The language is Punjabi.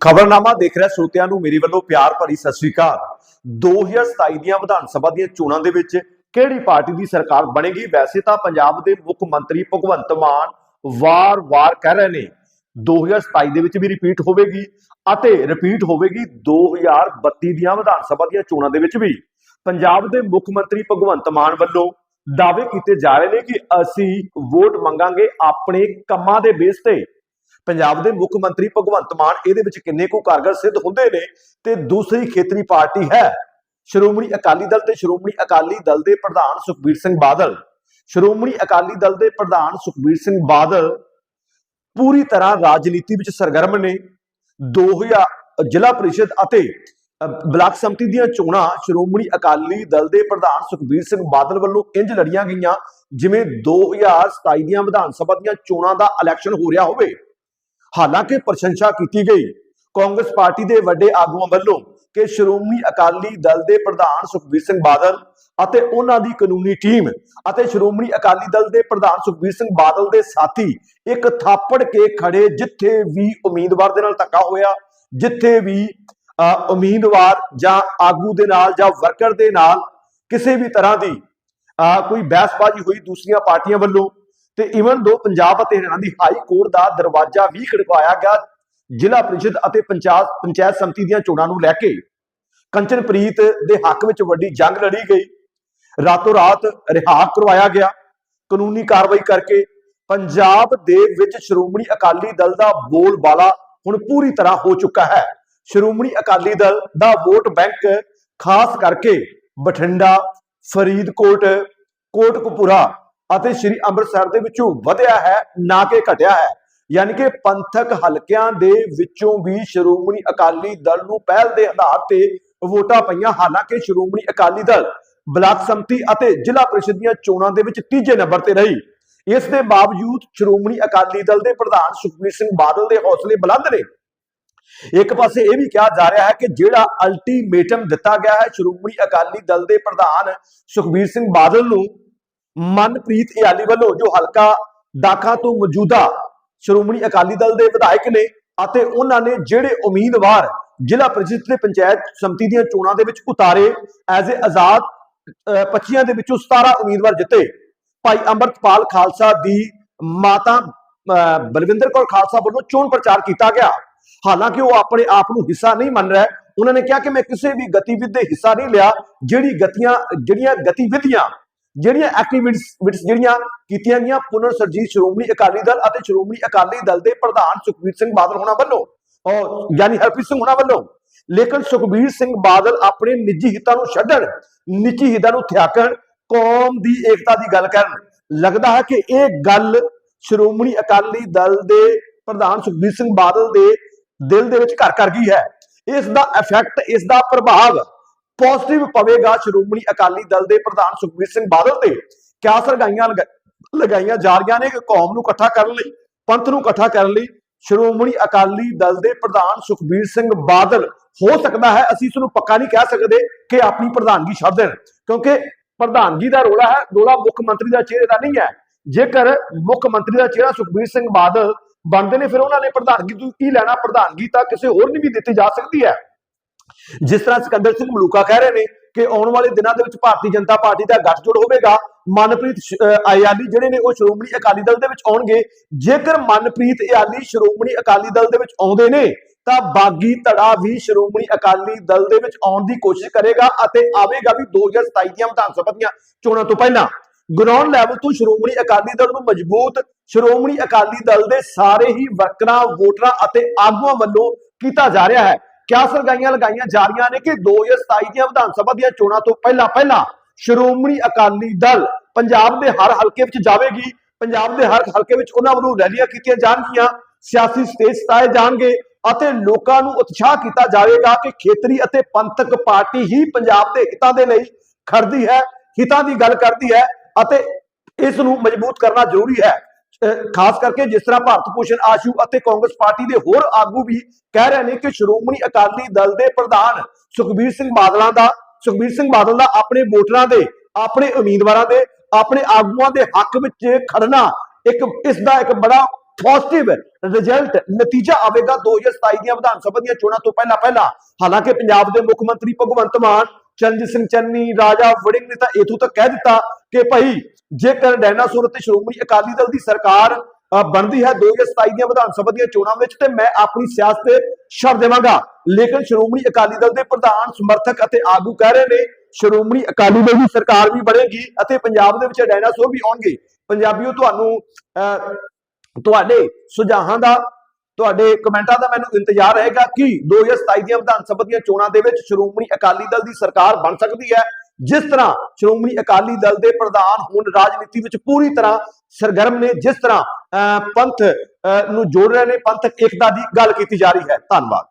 ਖਬਰਨਾਮਾ ਦੇਖ ਰਿਹਾ ਸਰੋਤਿਆਂ ਨੂੰ ਮੇਰੇ ਵੱਲੋਂ ਪਿਆਰ ਭਰੀ ਸਤਿ ਸ੍ਰੀ ਅਕਾਲ। 2027 ਦੀਆਂ ਵਿਧਾਨ ਸਭਾ ਦੀਆਂ ਚੋਣਾਂ ਦੇ ਵਿੱਚ ਕਿਹੜੀ ਪਾਰਟੀ ਦੀ ਸਰਕਾਰ ਬਣੇਗੀ? ਵੈਸੇ ਤਾਂ ਪੰਜਾਬ ਦੇ ਮੁੱਖ ਮੰਤਰੀ ਭਗਵੰਤ ਮਾਨ ਵਾਰ-ਵਾਰ ਕਹਿ ਰਹੇ ਨੇ 2027 ਦੇ ਵਿੱਚ ਵੀ ਰਿਪੀਟ ਹੋਵੇਗੀ ਅਤੇ ਰਿਪੀਟ ਹੋਵੇਗੀ 2032 ਦੀਆਂ ਵਿਧਾਨ ਸਭਾ ਦੀਆਂ ਚੋਣਾਂ ਦੇ ਵਿੱਚ ਵੀ। ਪੰਜਾਬ ਦੇ ਮੁੱਖ ਮੰਤਰੀ ਭਗਵੰਤ ਮਾਨ ਵੱਲੋਂ ਦਾਅਵੇ ਕੀਤੇ ਜਾ ਰਹੇ ਨੇ ਕਿ ਅਸੀਂ ਵੋਟ ਮੰਗਾਂਗੇ ਆਪਣੇ ਕੰਮਾਂ ਦੇ ਬੇਸ ਤੇ। ਪੰਜਾਬ ਦੇ ਮੁੱਖ ਮੰਤਰੀ ਭਗਵੰਤ ਮਾਨ ਇਹਦੇ ਵਿੱਚ ਕਿੰਨੇ ਕੁ ਕਾਰਗਰ ਸਿੱਧ ਹੁੰਦੇ ਨੇ ਤੇ ਦੂਸਰੀ ਖੇਤਰੀ ਪਾਰਟੀ ਹੈ ਸ਼੍ਰੋਮਣੀ ਅਕਾਲੀ ਦਲ ਤੇ ਸ਼੍ਰੋਮਣੀ ਅਕਾਲੀ ਦਲ ਦੇ ਪ੍ਰਧਾਨ ਸੁਖਬੀਰ ਸਿੰਘ ਬਾਦਲ। ਸ਼੍ਰੋਮਣੀ ਅਕਾਲੀ ਦਲ ਦੇ ਪ੍ਰਧਾਨ ਸੁਖਬੀਰ ਸਿੰਘ ਬਾਦਲ ਪੂਰੀ ਤਰ੍ਹਾਂ ਰਾਜਨੀਤੀ ਵਿੱਚ ਸਰਗਰਮ ਨੇ। 2000 ਜ਼ਿਲ੍ਹਾ ਪਰਿਸ਼ਦ ਅਤੇ ਬਲਾਕ ਸੰਮਤੀ ਦੀਆਂ ਚੋਣਾਂ ਸ਼੍ਰੋਮਣੀ ਅਕਾਲੀ ਦਲ ਦੇ ਪ੍ਰਧਾਨ ਸੁਖਬੀਰ ਸਿੰਘ ਬਾਦਲ ਵੱਲੋਂ ਇੰਜ ਲੜੀਆਂ ਗਈਆਂ ਜਿਵੇਂ 2027 ਦੀਆਂ ਵਿਧਾਨ ਸਭਾ ਦੀਆਂ ਚੋਣਾਂ ਦਾ ਇਲੈਕਸ਼ਨ ਹੋ ਰਿਹਾ ਹੋਵੇ। ਹਾਲਾਂਕਿ ਪ੍ਰਸ਼ੰਸਾ ਕੀਤੀ ਗਈ। ਕਾਂਗਰਸ ਪਾਰਟੀ ਦੇ ਵੱਡੇ ਆਗੂਆਂ ਵੱਲੋਂ ਕਿ ਸ਼੍ਰੋਮਣੀ ਅਕਾਲੀ ਦਲ ਦੇ ਪ੍ਰਧਾਨ ਸੁਖਬੀਰ ਸਿੰਘ ਬਾਦਲ ਅਤੇ ਉਹਨਾਂ ਦੀ ਕਾਨੂੰਨੀ ਟੀਮ ਅਤੇ ਸ਼੍ਰੋਮਣੀ ਅਕਾਲੀ ਦਲ ਦੇ ਪ੍ਰਧਾਨ ਸੁਖਬੀਰ ਸਿੰਘ ਬਾਦਲ ਦੇ ਸਾਥੀ ਇੱਕ ਥਾਪੜ ਕੇ ਖੜੇ ਜਿੱਥੇ ਵੀ ਉਮੀਦਵਾਰ ਦੇ ਨਾਲ ਧੱਕਾ ਹੋਇਆ ਜਿੱਥੇ ਵੀ ਉਮੀਦਵਾਰ ਜਾਂ ਆਗੂ ਦੇ ਨਾਲ ਜਾਂ ਵਰਕਰ ਦੇ ਨਾਲ ਕਿਸੇ ਵੀ ਤਰ੍ਹਾਂ ਦੀ ਅ, ਕੋਈ ਬਹਿਸਬਾਜ਼ੀ ਹੋਈ ਦੂਸਰੀਆਂ ਪਾਰਟੀਆਂ ਵੱਲੋਂ ਤੇ ਇਵਨ ਦੋ ਪੰਜਾਬ ਅਤੇ ਹਰਿਆਣਾ ਦੀ ਹਾਈ ਕੋਰਟ ਦਾ ਦਰਵਾਜ਼ਾ ਵੀ ਖੜਕਾਇਆ ਗਿਆ, ਜ਼ਿਲ੍ਹਾ ਪ੍ਰੀਸ਼ਦ ਅਤੇ ਪੰਚਾਇਤ ਪੰਚਾਇਤ ਸਮਿਤੀ ਦੀਆਂ ਚੋਣਾਂ ਨੂੰ ਲੈ ਕੇ ਕੰਚਨਪ੍ਰੀਤ ਦੇ ਹੱਕ ਵਿੱਚ ਵੱਡੀ ਜੰਗ ਲੜੀ ਗਈ। ਰਾਤੋਂ ਰਾਤ ਰਿਹਾ ਕਰਵਾਇਆ ਗਿਆ। ਕਾਨੂੰਨੀ ਕਾਰਵਾਈ ਕਰਕੇ ਪੰਜਾਬ ਦੇ ਵਿੱਚ ਸ਼੍ਰੋਮਣੀ ਅਕਾਲੀ ਦਲ ਦਾ ਬੋਲਬਾਲਾ ਹੁਣ ਪੂਰੀ ਤਰ੍ਹਾਂ ਹੋ ਚੁੱਕਾ ਹੈ। ਸ਼੍ਰੋਮਣੀ ਅਕਾਲੀ ਦਲ ਦਾ ਵੋਟ ਬੈਂਕ ਖਾਸ ਕਰਕੇ ਬਠਿੰਡਾ, ਫਰੀਦਕੋਟ, ਕੋਟਕਪੂਰਾ ਅਤੇ ਸ੍ਰੀ ਅੰਮ੍ਰਿਤਸਰ ਦੇ ਵਿੱਚੋਂ ਵਧਿਆ ਹੈ, ਨਾ ਕਿ ਘਟਿਆ ਹੈ। ਯਾਨੀ ਕਿ ਪੰਥਕ ਹਲਕਿਆਂ ਦੇ ਵਿੱਚੋਂ ਵੀ ਸ਼੍ਰੋਮਣੀ ਅਕਾਲੀ ਦਲ ਨੂੰ ਪਹਿਲ ਦੇ ਆਧਾਰ ਤੇ ਵੋਟਾਂ ਪਈਆਂ। ਹਾਲਾਂਕਿ ਸ਼੍ਰੋਮਣੀ ਅਕਾਲੀ ਦਲ ਬਲਾਕ ਸੰਮਤੀ ਅਤੇ ਜ਼ਿਲ੍ਹਾ ਪ੍ਰੀਸ਼ਦ ਦੀਆਂ ਚੋਣਾਂ ਦੇ ਵਿੱਚ ਤੀਜੇ ਨੰਬਰ ਤੇ ਰਹੀ। ਇਸ ਦੇ ਬਾਵਜੂਦ ਸ਼੍ਰੋਮਣੀ ਅਕਾਲੀ ਦਲ ਦੇ ਪ੍ਰਧਾਨ ਸੁਖਬੀਰ ਸਿੰਘ ਬਾਦਲ ਦੇ ਹੌਸਲੇ ਬੁਲੰਦ ਨੇ। ਇੱਕ ਪਾਸੇ ਇਹ ਵੀ ਕਿਹਾ ਜਾ ਰਿਹਾ ਹੈ ਕਿ ਜਿਹੜਾ ਅਲਟੀਮੇਟਮ ਦਿੱਤਾ ਗਿਆ ਹੈ ਸ਼੍ਰੋਮਣੀ ਅਕਾਲੀ ਦਲ ਦੇ ਪ੍ਰਧਾਨ ਸੁਖਬੀਰ ਸਿੰਘ ਬਾਦਲ ਨੂੰ ਮਨਪ੍ਰੀਤ ਇਆਲੀ ਵੱਲੋਂ ਜੋ ਹਲਕਾ ਦਾਖਾ ਤੋਂ ਮੌਜੂਦਾ ਸ਼੍ਰੋਮਣੀ ਅਕਾਲੀ ਦਲ ਦੇ ਵਿਧਾਇਕ ਨੇ ਅਤੇ ਉਹਨਾਂ ਨੇ ਜਿਹੜੇ ਉਮੀਦਵਾਰ ਜ਼ਿਲ੍ਹਾ ਪ੍ਰੀਸ਼ਦ ਤੇ ਪੰਚਾਇਤ ਸਮਿਤੀ ਦੀਆਂ ਚੋਣਾਂ ਦੇ ਵਿੱਚ ਉਤਾਰੇ ਐਜ਼ ਅ ਆਜ਼ਾਦ 25 ਦੇ ਵਿੱਚੋਂ 17 ਉਮੀਦਵਾਰ ਜਿੱਤੇ। ਭਾਈ ਅੰਮ੍ਰਿਤਪਾਲ ਖਾਲਸਾ ਦੀ ਮਾਤਾ ਅਹ, ਬਲਵਿੰਦਰ ਕੌਰ ਖਾਲਸਾ ਵੱਲੋਂ ਚੋਣ ਪ੍ਰਚਾਰ ਕੀਤਾ ਗਿਆ। ਹਾਲਾਂਕਿ ਉਹ ਆਪਣੇ ਆਪ ਨੂੰ ਹਿੱਸਾ ਨਹੀਂ ਮੰਨ ਰਿਹਾ। ਉਹਨਾਂ ਨੇ ਕਿਹਾ ਕਿ ਮੈਂ ਕਿਸੇ ਵੀ ਗਤੀਵਿਧੀ ਦੇ ਹਿੱਸਾ ਨਹੀਂ ਲਿਆ। ਜਿਹੜੀ ਗਤੀਆਂ ਜਿਹੜੀਆਂ ਗਤੀਵਿਧੀਆਂ ਜਿਹੜੀਆਂ ਐਕਟੀਵਿਟੀਜ਼ ਜਿਹੜੀਆਂ ਕੀਤੀਆਂ ਗਈਆਂ, ਪੁਨਰ ਸਰਜੀਤ ਸ਼੍ਰੋਮਣੀ ਅਕਾਲੀ ਦਲ ਅਤੇ ਸ਼੍ਰੋਮਣੀ ਅਕਾਲੀ ਦਲ ਦੇ ਪ੍ਰਧਾਨ ਸੁਖਬੀਰ ਸਿੰਘ ਬਾਦਲ ਹੋਣਾ ਵੱਲੋਂ, ਔਰ ਯਾਨੀ ਹਰਪ੍ਰੀਤ ਸਿੰਘ ਹੋਣਾ ਵੱਲੋਂ। ਲੇਕਿਨ ਸੁਖਬੀਰ ਸਿੰਘ ਬਾਦਲ ਆਪਣੇ ਨਿੱਜੀ ਹਿੱਤਾਂ ਨੂੰ ਛੱਡਣ, ਨਿੱਜੀ ਹਿੱਤਾਂ ਨੂੰ ਥਿਆਕਣ, ਕੌਮ ਦੀ ਏਕਤਾ ਦੀ ਗੱਲ ਕਰਨ। ਲੱਗਦਾ ਹੈ ਕਿ ਇਹ ਗੱਲ ਸ਼੍ਰੋਮਣੀ ਅਕਾਲੀ ਦਲ ਦੇ ਪ੍ਰਧਾਨ ਸੁਖਬੀਰ ਸਿੰਘ ਬਾਦਲ ਦੇ ਦਿਲ ਦੇ ਵਿੱਚ ਘਰ ਕਰ ਗਈ ਹੈ। ਇਸ ਦਾ ਇਫੈਕਟ ਇਸ ਦਾ ਪ੍ਰਭਾਵ ਪੋਜ਼ਿਟਿਵ ਪਵੇਗਾ ਸ਼੍ਰੋਮਣੀ ਅਕਾਲੀ ਦਲ ਦੇ ਪ੍ਰਧਾਨ ਸੁਖਬੀਰ ਸਿੰਘ ਬਾਦਲ ਤੇ। ਕਿਆ ਸਰਗਾਈਆਂ ਲਗਾਈਆਂ ਜਾ ਰਹੀਆਂ ਨੇ ਕਿ ਕੌਮ ਨੂੰ ਇਕੱਠਾ ਕਰਨ ਲਈ, ਪੰਥ ਨੂੰ ਇਕੱਠਾ ਕਰਨ ਲਈ? ਸ਼੍ਰੋਮਣੀ ਅਕਾਲੀ ਦਲ ਦੇ ਪ੍ਰਧਾਨ ਸੁਖਬੀਰ ਸਿੰਘ ਬਾਦਲ, ਹੋ ਸਕਦਾ ਹੈ ਅਸੀਂ ਇਸ ਨੂੰ ਪੱਕਾ ਨਹੀਂ ਕਹਿ ਸਕਦੇ ਕਿ ਆਪਣੀ ਪ੍ਰਧਾਨਗੀ ਛੱਡ ਦੇਣ। ਕਿਉਂਕਿ ਪ੍ਰਧਾਨਗੀ ਦਾ ਰੋਲਾ ਹੈ, ਰੋਲਾ ਮੁੱਖ ਮੰਤਰੀ ਦਾ ਚਿਹਰੇ ਦਾ ਨਹੀਂ ਹੈ। ਜੇਕਰ ਮੁੱਖ ਮੰਤਰੀ ਦਾ ਚਿਹਰਾ ਸੁਖਬੀਰ ਸਿੰਘ ਬਾਦਲ ਬਣਦੇ ਨੇ, ਫਿਰ ਉਹਨਾਂ ਨੇ ਪ੍ਰਧਾਨਗੀ ਤੋਂ ਕੀ ਲੈਣਾ? ਪ੍ਰਧਾਨਗੀ ਤਾਂ ਕਿਸੇ ਹੋਰ ਨੂੰ ਵੀ ਦਿੱਤੀ ਜਾ ਸਕਦੀ ਹੈ। ਜਿਸ ਤਰ੍ਹਾਂ ਸਿਕੰਦਰ ਸਿੰਘ ਮਲੂਕਾ ਕਹਿ ਰਹੇ ਨੇ ਕਿ ਆਉਣ ਵਾਲੇ ਦਿਨਾਂ ਦੇ ਵਿੱਚ ਭਾਰਤੀ ਜਨਤਾ ਪਾਰਟੀ ਦਾ ਗੱਠਜੋੜ ਹੋਵੇਗਾ, ਮਨਪ੍ਰੀਤ ਸ਼- ਜਿਹੜੇ ਨੇ ਉਹ ਸ਼੍ਰੋਮਣੀ ਅਕਾਲੀ ਦਲ ਦੇ ਵਿੱਚ ਆਉਣਗੇ। ਜੇਕਰ ਮਨਪ੍ਰੀਤ ਇਆਲੀ ਸ਼੍ਰੋਮਣੀ ਅਕਾਲੀ ਦਲ ਦੇ ਵਿੱਚ ਆਉਂਦੇ ਨੇ, ਤਾਂ ਬਾਗੀ ਧੜਾ ਵੀ ਸ਼੍ਰੋਮਣੀ ਅਕਾਲੀ ਦਲ ਦੇ ਵਿੱਚ ਆਉਣ ਦੀ ਕੋਸ਼ਿਸ਼ ਕਰੇਗਾ ਅਤੇ ਆਵੇਗਾ ਵੀ 2027 ਦੀਆਂ ਵਿਧਾਨ ਸਭਾ ਦੀਆਂ ਚੋਣਾਂ ਤੋਂ ਪਹਿਲਾਂ। ਗਰਾਊਂਡ ਲੈਵਲ ਤੋਂ ਸ਼੍ਰੋਮਣੀ ਅਕਾਲੀ ਦਲ ਨੂੰ ਮਜ਼ਬੂਤ ਸ਼੍ਰੋਮਣੀ ਅਕਾਲੀ ਦਲ ਦੇ ਸਾਰੇ ਹੀ ਵਰਕਰਾਂ, ਵੋਟਰਾਂ ਅਤੇ ਆਗੂਆਂ ਵੱਲੋਂ ਕੀਤਾ ਜਾ ਰਿਹਾ ਹੈ। ਕਿਆ ਸਰਗਾਈਆਂ ਲਗਾਈਆਂ ਜਾ ਰਹੀਆਂ ਨੇ ਕਿ 2027 ਦੀਆਂ ਵਿਧਾਨ ਸਭਾ ਦੀਆਂ ਚੋਣਾਂ ਤੋਂ ਪਹਿਲਾਂ ਪਹਿਲਾਂ ਸ਼੍ਰੋਮਣੀ ਅਕਾਲੀ ਦਲ ਪੰਜਾਬ ਦੇ ਹਰ ਹਲਕੇ ਵਿੱਚ ਜਾਵੇਗੀ। ਪੰਜਾਬ ਦੇ ਹਰ ਹਲਕੇ ਵਿੱਚ ਉਹਨਾਂ ਵੱਲੋਂ ਰੈਲੀਆਂ ਕੀਤੀਆਂ ਜਾਣਗੀਆਂ। ਸਿਆਸੀ ਸਟੇਜ ਸਤਾਏ ਜਾਣਗੇ ਅਤੇ ਲੋਕਾਂ ਨੂੰ ਉਤਸ਼ਾਹ ਕੀਤਾ ਜਾਵੇਗਾ ਕਿ ਖੇਤਰੀ ਅਤੇ ਪੰਥਕ ਪਾਰਟੀ ਹੀ ਪੰਜਾਬ ਦੇ ਹਿੱਤਾਂ ਦੇ ਲਈ ਖੜਦੀ ਹੈ, ਹਿੱਤਾਂ ਦੀ ਗੱਲ ਕਰਦੀ ਹੈ ਅਤੇ ਇਸ ਨੂੰ ਮਜ਼ਬੂਤ ਕਰਨਾ ਜ਼ਰੂਰੀ ਹੈ। ਖਾਸ ਕਰਕੇ ਜਿਸ ਤਰ੍ਹਾਂ ਭਾਰਤ ਭੂਸ਼ਣ ਆਸ਼ੂ ਅਤੇ ਕਾਂਗਰਸ ਪਾਰਟੀ ਦੇ ਹੋਰ ਆਗੂ ਵੀ ਕਹਿ ਰਹੇ ਨੇ ਕਿ ਸ਼੍ਰੋਮਣੀ ਅਕਾਲੀ ਦਲ ਦੇ ਪ੍ਰਧਾਨ ਸੁਖਬੀਰ ਸਿੰਘ ਬਾਦਲਾਂ ਦਾ ਸੁਖਬੀਰ ਸਿੰਘ ਬਾਦਲ ਦਾ ਆਪਣੇ ਵੋਟਰਾਂ ਦੇ, ਆਪਣੇ ਉਮੀਦਵਾਰਾਂ ਦੇ, ਆਪਣੇ ਆਗੂਆਂ ਦੇ ਹੱਕ ਵਿੱਚ ਖੜਨਾ ਇੱਕ ਇਸ ਦਾ ਇੱਕ ਬੜਾ ਪੋਜ਼ਿਟਿਵ ਰਿਜ਼ਲਟ ਨਤੀਜਾ ਆਵੇਗਾ 2027 ਦੀਆਂ ਵਿਧਾਨ ਸਭਾ ਦੀਆਂ ਚੋਣਾਂ ਤੋਂ ਪਹਿਲਾਂ ਪਹਿਲਾਂ। ਹਾਲਾਂਕਿ ਪੰਜਾਬ ਦੇ ਮੁੱਖ ਮੰਤਰੀ ਭਗਵੰਤ ਮਾਨ ਚਰਨਜੀਤ ਸਿੰਘ ਚੰਨੀ ਰਾਜਾ ਵੜਿੰਗ ਨੇ ਤਾਂ ਇਥੋਂ ਤੱਕ ਕਹਿ ਦਿੱਤਾ ਕਿ ਭਾਈ ਜੇਕਰ ਡਾਇਨਾਸੌਰ ਤੇ ਸ਼੍ਰੋਮਣੀ ਅਕਾਲੀ ਦਲ ਦੀ ਸਰਕਾਰ ਬਣਦੀ ਹੈ 2027 ਦੀਆਂ ਵਿਧਾਨ ਸਭਾ ਦੀਆਂ ਚੋਣਾਂ ਵਿੱਚ ਤੇ ਮੈਂ ਆਪਣੀ ਸਿਆਸਤ ਤੇ ਛੱਡ ਦੇਵਾਂਗਾ। ਲੇਕਿਨ ਸ਼੍ਰੋਮਣੀ ਅਕਾਲੀ ਦਲ ਦੇ ਪ੍ਰਧਾਨ ਸਮਰਥਕ ਅਤੇ ਆਗੂ ਕਹਿ ਰਹੇ ਨੇ ਸ਼੍ਰੋਮਣੀ ਅਕਾਲੀ ਦਲ ਦੀ ਸਰਕਾਰ ਵੀ ਬਣੇਗੀ ਅਤੇ ਪੰਜਾਬ ਦੇ ਵਿੱਚ ਡਾਇਨਾਸੌਰ ਵੀ ਆਉਣਗੇ। ਪੰਜਾਬੀਓ ਤੁਹਾਨੂੰ ਅ, ਤੁਹਾਡੇ ਸੁਝਾਵਾਂ ਦਾ ਤੁਹਾਡੇ ਕਮੈਂਟਾਂ ਦਾ ਮੈਨੂੰ ਇੰਤਜ਼ਾਰ ਰਹੇਗਾ ਕਿ 2027 ਦੀਆਂ ਵਿਧਾਨ ਸਭਾ ਦੀਆਂ ਚੋਣਾਂ ਦੇ ਵਿੱਚ ਸ਼੍ਰੋਮਣੀ ਅਕਾਲੀ ਦਲ ਦੀ ਸਰਕਾਰ ਬਣ ਸਕਦੀ ਹੈ ਜਿਸ ਤਰ੍ਹਾਂ ਸ਼੍ਰੋਮਣੀ ਅਕਾਲੀ ਦਲ ਦੇ ਪ੍ਰਧਾਨ ਹੁਣ ਰਾਜਨੀਤੀ ਵਿੱਚ ਪੂਰੀ ਤਰ੍ਹਾਂ ਸਰਗਰਮ ਨੇ ਜਿਸ ਤਰ੍ਹਾਂ ਅਹ, ਪੰਥ ਨੂੰ ਜੋੜ ਰਹੇ ਨੇ ਪੰਥਕ ਏਕਤਾ ਦੀ ਗੱਲ ਕੀਤੀ ਜਾ ਰਹੀ ਹੈ। ਧੰਨਵਾਦ।